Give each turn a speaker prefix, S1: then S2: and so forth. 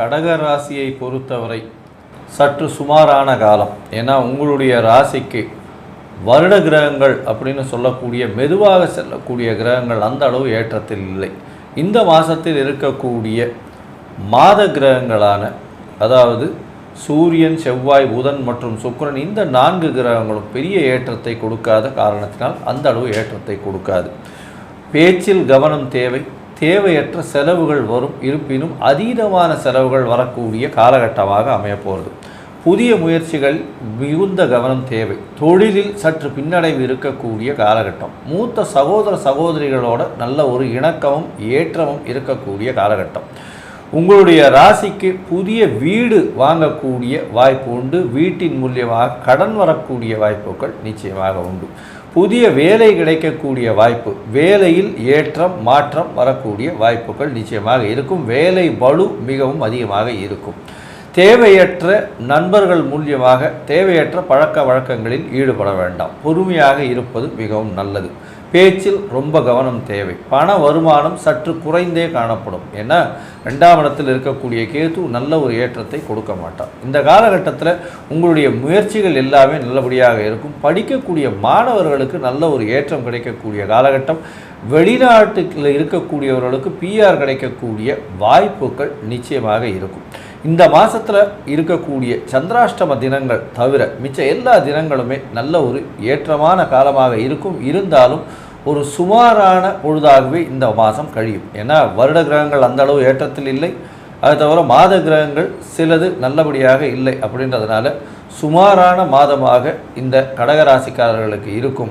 S1: கடக ராசியை பொறுத்தவரை சற்று சுமாரான காலம். ஏன்னா உங்களுடைய ராசிக்கு வருட கிரகங்கள் அப்படின்னு சொல்லக்கூடிய மெதுவாக செல்லக்கூடிய கிரகங்கள் அந்த அளவு ஏற்றத்தில் இல்லை. இந்த மாதத்தில் இருக்கக்கூடிய மாத கிரகங்களான அதாவது சூரியன் செவ்வாய் புதன் மற்றும் சுக்கிரன் இந்த நான்கு கிரகங்களும் பெரிய ஏற்றத்தை கொடுக்காத காரணத்தினால் அந்த அளவு ஏற்றத்தை கொடுக்காது. பேச்சில் கவனம் தேவை தேவையற்ற செலவுகள் வரும். இருப்பினும் அதீதமான செலவுகள் வரக்கூடிய காலகட்டமாக அமையப்போகிறது புதிய முயற்சிகள் மிகுந்த கவனம் தேவை. தொழிலில் சற்று பின்னடைவு இருக்கக்கூடிய காலகட்டம். மூத்த சகோதர சகோதரிகளோட நல்ல ஒரு இணக்கமும் ஏற்றமும் இருக்கக்கூடிய காலகட்டம். உங்களுடைய ராசிக்கு புதிய வீடு வாங்கக்கூடிய வாய்ப்பு உண்டு. வீட்டின் மூலியமாக கடன் வரக்கூடிய வாய்ப்புகள் நிச்சயமாக உண்டு. புதிய வேலை கிடைக்கக்கூடிய வாய்ப்பு வேலையில் ஏற்றம் மாற்றம் வரக்கூடிய வாய்ப்புகள் நிச்சயமாக இருக்கும். வேலை வலு மிகவும் அதிகமாக இருக்கும். தேவையற்ற நண்பர்கள் மூலியமாக தேவையற்ற பழக்க வழக்கங்களில் ஈடுபட வேண்டாம். பொறுமையாக இருப்பது மிகவும் நல்லது. பேச்சில் ரொம்ப கவனம் தேவை. பண வருமானம் சற்று குறைந்தே காணப்படும். ஏன்னா ரெண்டாம் இடத்தில் இருக்கக்கூடிய கேது நல்ல ஒரு ஏற்றத்தை கொடுக்க மாட்டார் இந்த காலகட்டத்தில் உங்களுடைய முயற்சிகள் எல்லாமே நல்லபடியாக இருக்கும். படிக்கக்கூடிய மாணவர்களுக்கு நல்ல ஒரு ஏற்றம் கிடைக்கக்கூடிய காலகட்டம். வெளிநாட்டுல இருக்கக்கூடியவர்களுக்கு பிஆர் கிடைக்கக்கூடிய வாய்ப்புகள் நிச்சயமாக இருக்கும். இந்த மாதத்தில் இருக்கக்கூடிய சந்திராஷ்டம தினங்கள் தவிர மிச்ச எல்லா தினங்களுமே நல்ல ஒரு ஏற்றமான காலமாக இருக்கும். இருந்தாலும் ஒரு சுமாரான பொழுதாகவே இந்த மாதம் கழியும். ஏன்னா வருட கிரகங்கள் அந்த அளவு ஏற்றத்தில் இல்லை. அது தவிர மாத கிரகங்கள் சிலது நல்லபடியாக இல்லை அப்படின்றதுனால சுமாரான மாதமாக இந்த கடகராசிக்காரர்களுக்கு இருக்கும்.